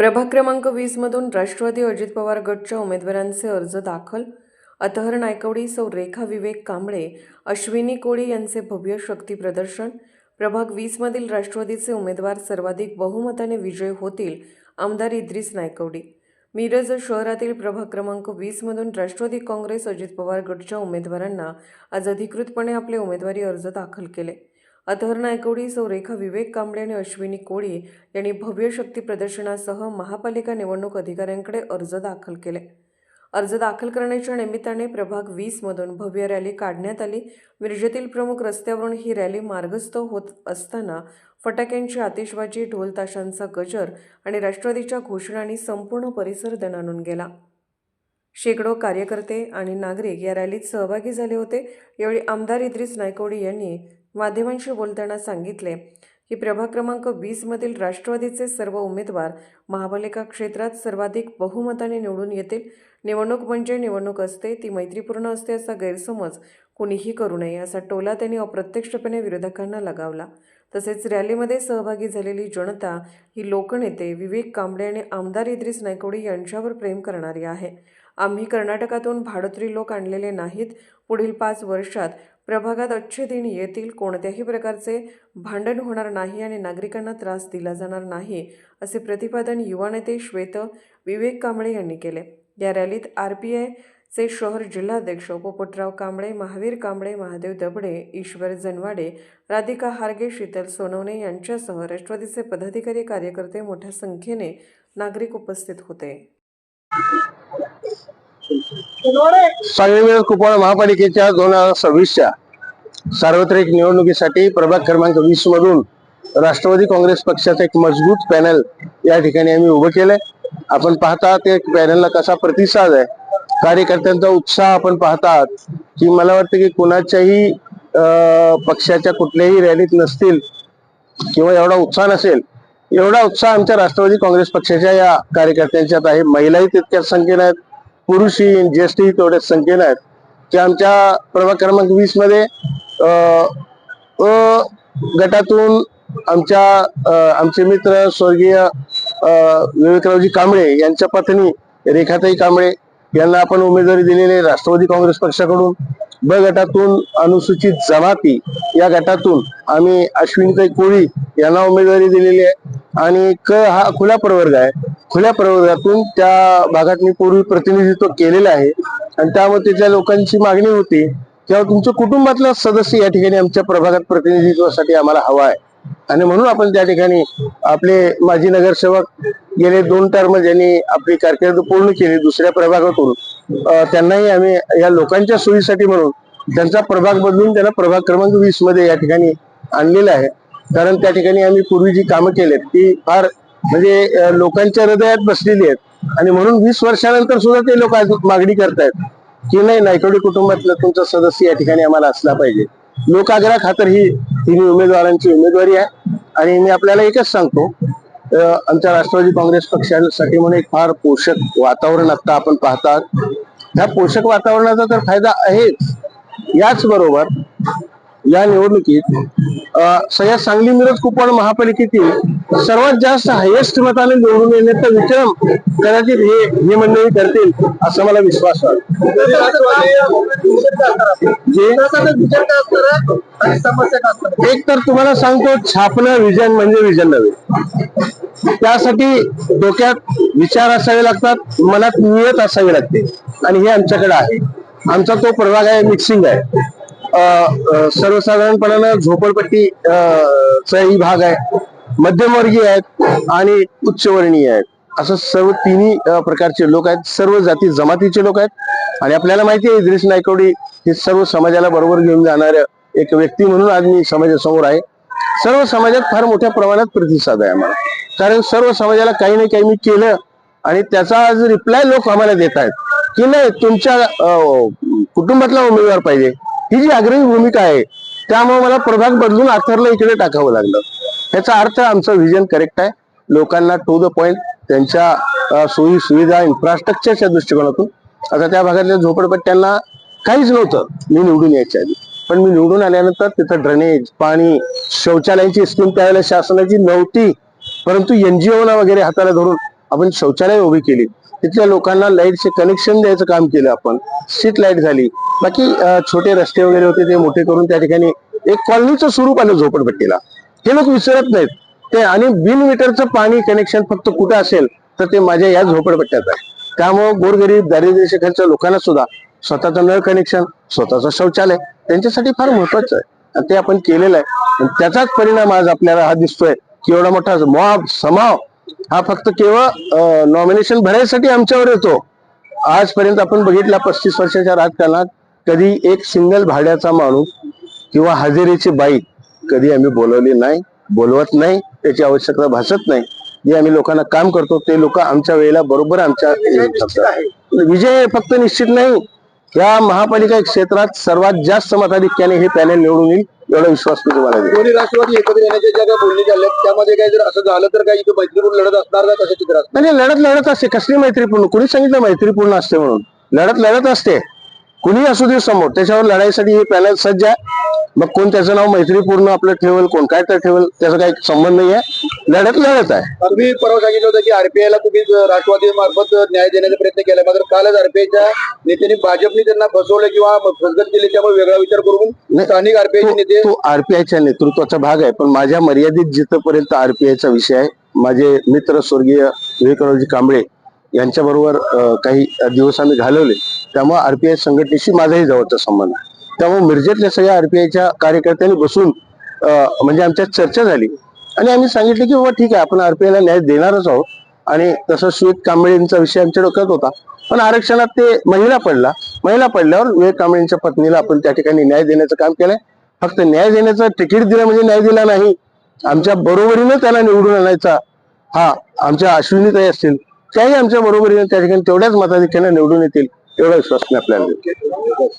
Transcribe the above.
प्रभाग क्रमांक वीसमधून राष्ट्रवादी अजित पवार गटच्या उमेदवारांचे अर्ज दाखल. अतहर नायकवडी सौ रेखा विवेक कांबळे अश्विनी कोळी यांचे भव्य शक्ती प्रदर्शन. प्रभाग वीसमधील राष्ट्रवादीचे उमेदवार सर्वाधिक बहुमताने विजय होतील आमदार इद्रिस नायकवडी. मिरज शहरातील प्रभाग क्रमांक वीसमधून राष्ट्रवादी काँग्रेस अजित पवार गटच्या उमेदवारांना आज अधिकृतपणे आपले उमेदवारी अर्ज दाखल केले. अतहर नायकवडी सौरेखा विवेक कांबळे आणि अश्विनी कोळी यांनी भव्य शक्ती प्रदर्शनासह महापालिका निवडणूक अधिकाऱ्यांकडे अर्ज दाखल केले. अर्ज दाखल करण्याच्या निमित्ताने प्रभाग वीसमधून भव्य रॅली काढण्यात आली. मिरजेतील प्रमुख रस्त्यावरून ही रॅली मार्गस्थ होत असताना फटाक्यांची आतिषबाजी ढोल ताशांचा गजर आणि राष्ट्रवादीच्या घोषणांनी संपूर्ण परिसर दणाणून गेला. शेकडो कार्यकर्ते आणि नागरिक या रॅलीत सहभागी झाले होते. यावेळी आमदार इद्रिस नायकवडी यांनी माध्यमांशी बोलताना सांगितले की प्रभाग क्रमांक वीसमधील राष्ट्रवादीचे सर्व उमेदवार महापालिका क्षेत्रात सर्वाधिक बहुमताने निवडून येतील. निवडणूक म्हणजे निवडणूक असते ती मैत्रीपूर्ण असते असा गैरसमज कुणीही करू नये असा टोला त्यांनी अप्रत्यक्षपणे विरोधकांना लगावला. तसेच रॅलीमध्ये सहभागी झालेली जनता ही लोकनेते विवेक कांबळे आणि आमदार इद्रिस नायकोडी यांच्यावर प्रेम करणारी आहे. आम्ही कर्नाटकातून भाडोत्री लोक आणलेले नाहीत. पुढील पाच वर्षात प्रभागात अच्छे दिन येतील कोणत्याही प्रकारचे भांडण होणार नाही आणि नागरिकांना त्रास दिला जाणार नाही असे प्रतिपादन युवा नेते श्वेत विवेक कांबळे यांनी केले. या रॅलीत आर पी आयचे शहर जिल्हाध्यक्ष पोपटराव कांबळे महावीर कांबळे महादेव दबडे ईश्वर जनवाडे राधिका हारगे शीतल सोनवणे यांच्यासह राष्ट्रवादीचे पदाधिकारी कार्यकर्ते मोठ्या संख्येने नागरिक उपस्थित होते. सांगली कुपवाड महापालिकेच्या दोन हजार सव्वीसच्या सार्वत्रिक निवडणुकीसाठी प्रभाग क्रमांक वीस मधून राष्ट्रवादी काँग्रेस पक्षाचं एक मजबूत पॅनल या ठिकाणी आम्ही उभं केलंय. आपण पाहता ते पॅनलला कसा प्रतिसाद आहे कार्यकर्त्यांचा उत्साह आपण पाहतात की मला वाटतं की कुणाच्याही पक्षाच्या कुठल्याही रॅलीत नसतील किंवा एवढा उत्साह नसेल एवढा उत्साह आमच्या राष्ट्रवादी काँग्रेस पक्षाच्या या कार्यकर्त्यांच्यात आहे. महिलाही तितक्याच संख्येने आहेत. पुरुषही ज्येष्ठही तेवढ्याच संख्येने आहेत. की आमच्या प्रभाग क्रमांक वीसमध्ये अ गटातून आमच्या आमचे मित्र स्वर्गीय विवेकरावजी कांबळे यांच्या पत्नी रेखाताई कांबळे यांना आपण उमेदवारी दिलेली राष्ट्रवादी काँग्रेस पक्षाकडून. ब गटातून अनुसूचित जमाती या गटातून आम्ही अश्विनीताई कोळी यांना उमेदवारी दिलेली आहे. आणि क हा खुला प्रवर्ग आहे. खुल्या प्रवर्गातून त्या भागात मी पूर्वी प्रतिनिधित्व केलेलं आहे. आणि त्यामुळे तिथल्या लोकांची मागणी होती किंवा तुमच्या कुटुंबातला सदस्य या ठिकाणी आमच्या प्रभागात प्रतिनिधित्वासाठी आम्हाला हवा आहे. आणि म्हणून आपण त्या ठिकाणी आपले माजी नगरसेवक गेले दोन टर्म ज्यांनी आपली कारकीर्द पूर्ण केली दुसऱ्या प्रभागातून. त्यांनाही आम्ही या लोकांच्या सोयीसाठी म्हणून त्यांचा प्रभाग बदलून त्यांना प्रभाग क्रमांक वीसमध्ये या ठिकाणी आणलेला आहे. कारण त्या ठिकाणी आम्ही पूर्वी जी कामं केलेत ती फार म्हणजे लोकांच्या हृदयात बसलेली आहेत. आणि म्हणून वीस वर्षानंतर सुद्धा ते लोक मागणी करतायत की नाही नायकोडी कुटुंबातला तुमचा सदस्य या ठिकाणी आम्हाला असला पाहिजे. लोकाग्रह खातर ही तिन्ही उमेदवारांची उमेदवारी आहे. आणि मी आपल्याला एकच सांगतो आमच्या राष्ट्रवादी काँग्रेस पक्षासाठी म्हणून एक फार पोषक वातावरण आता आपण पाहतात. ह्या पोषक वातावरणाचा तर फायदा आहेच. याच बरोबर या निवडणुकीत सह्या सांगली मिरज कुपवाड महापालिकेतील सर्वात जास्त हायेस्ट मताने निवडून येण्याचा विक्रम कदाचित हे हे मंडळी करतील असा मला विश्वास वाटतो. एक तर तुम्हाला सांगतो छापणं विजन म्हणजे विजन नव्हे. त्यासाठी डोक्यात विचार असावे लागतात मनात नियत असावी लागते. आणि हे आमच्याकडे आहे. आमचा तो प्रभाग आहे मिक्सिंग आहे. सर्वसाधारणपणानं झोपडपट्टी चा चाही भाग आहे. मध्यमवर्गीय आहेत आणि उच्चवर्णीय आहेत. असं सर्व तिन्ही प्रकारचे लोक आहेत. सर्व जाती जमातीचे लोक आहेत. आणि आपल्याला माहिती आहे इद्रिस नायकवडी हे सर्व समाजाला बरोबर घेऊन जाणाऱ्या एक व्यक्ती म्हणून आज मी समाजासमोर आहे. सर्व समाजात फार मोठ्या प्रमाणात प्रतिसाद आहे आम्हाला. कारण सर्व समाजाला काही ना काही मी केलं आणि त्याचा आज रिप्लाय लोक आम्हाला देत आहेत. की नाही तुमच्या कुटुंबातला उमेदवार पाहिजे. ही जी आग्रही भूमिका आहे त्यामुळे मला प्रभाग बदलून अथरला इकडे टाकावं लागलं. याचा अर्थ आमचं व्हिजन करेक्ट आहे. लोकांना टू द पॉइंट त्यांच्या सोयी सुविधा इन्फ्रास्ट्रक्चरच्या दृष्टिकोनातून. आता त्या भागातल्या झोपडपट्ट्यांना काहीच नव्हतं. मी निवडून यायच्या आधी. पण मी निवडून आल्यानंतर तिथं ड्रेनेज पाणी शौचालयाची स्कीम त्यावेळेला शासनाची नव्हती. परंतु एनजीओना वगैरे हाताला धरून आपण शौचालय उभी केली. तिथल्या लोकांना लाईटचे कनेक्शन द्यायचं काम केलं आपण. स्ट्रीट लाइट झाली. बाकी छोटे रस्ते वगैरे होते ते मोठे करून त्या ठिकाणी एक कॉलनीचं स्वरूप आलं झोपडपट्टीला हे लोक विसरत नाहीत. ते आणि बिन मीटरचं पाणी कनेक्शन फक्त कुठं असेल तर ते माझ्या या झोपडपट्ट्यात आहे. त्यामुळं गोरगरीब दारिद्र्य लोकांना सुद्धा स्वतःचं नळ कनेक्शन स्वतःचं शौचालय त्यांच्यासाठी फार महत्वाचं आहे. आणि ते आपण केलेलं आहे. त्याचाच परिणाम आज आपल्याला हा दिसतोय. की एवढा मोठा मॉब समाव हा फक्त केवळ नॉमिनेशन भरायसाठी आमच्यावर येतो. आजपर्यंत आपण बघितला पस्तीस वर्षाच्या राजकारणात कधी एक सिंगल भाड्याचा माणूस किंवा हजेरीची बाई कधी आम्ही बोलवली नाही बोलवत नाही त्याची आवश्यकता भासत नाही. जे आम्ही लोकांना काम करतो ते लोक आमच्या वेळेला बरोबर आमच्या विजय फक्त निश्चित नाही. या महापालिका क्षेत्रात सर्वात जास्त मताधिक्याने हे पॅनल निवडून येईल. एवढा विश्वास मी तुम्हाला देतो दोन्ही राष्ट्रवादी एकत्र येण्याच्या ज्या काही बोलणी चालल्या त्यामध्ये काही जर असं झालं तर काही इथं मैत्रीपूर्ण लढत असणार का कसं चित्र असणार? नाही नाही, लढत लढत असते कसली मैत्रीपूर्ण? कुणी सांगितलं मैत्रीपूर्ण असते म्हणून? लढत लढत असते. कुणी असू दे समोर त्याच्यावर लढाईसाठी हे पॅनल सज्ज आहे. मग कोण त्याचं नाव मैत्रीपूर्ण आपलं ठेवल कोण काय तर ठेवल त्याचा काही संबंध नाही आहे. लढत लढत आहे. तुम्ही परवा सांगितलं होतं की आरपीआय ला तुम्ही राष्ट्रवादी मार्फत न्याय देण्याचा प्रयत्न केला. मात्र कालच आरपीआयच्या नेत्यांनी भाजपने त्यांना फसवलं किंवा फसगत केली त्यामुळे वेगळा विचार करून. स्थानिक आरपीआयचे नेते तो आरपीआयच्या नेतृत्वाचा भाग आहे पण माझ्या मर्यादित जिथपर्यंत आरपीआयचा विषय आहे माझे मित्र स्वर्गीय विवेकरावजी कांबळे यांच्या बरोबर काही दिवस आम्ही घालवले. त्यामुळे आरपीआय संघटनेशी माझाही जवळचा संबंध आहे. त्यामुळे मिरजेतल्या सगळ्या आरपीआयच्या कार्यकर्त्यांनी बसून म्हणजे आमच्यात चर्चा झाली. आणि आम्ही सांगितलं की बाबा ठीक आहे आपण आरपीआयला न्याय देणारच आहोत. आणि तसं सुमित कांबळेंचा विषय आमच्या डोक्यात होता. पण आरक्षणात ते महिला पडला. महिला पडल्यावर विवेक कांबळेंच्या पत्नीला आपण त्या ठिकाणी न्याय देण्याचं काम केलंय. फक्त न्याय देण्याचं तिकीट दिलं म्हणजे न्याय दिला नाही. आमच्या बरोबरीनं त्याला निवडून आणायचा हा आमच्या अश्विनीताई असतील त्याही आमच्या बरोबरीने त्या ठिकाणी तेवढ्याच मताधिक्याने निवडून येतील. एवढा विश्वास मी आपल्याला देतो.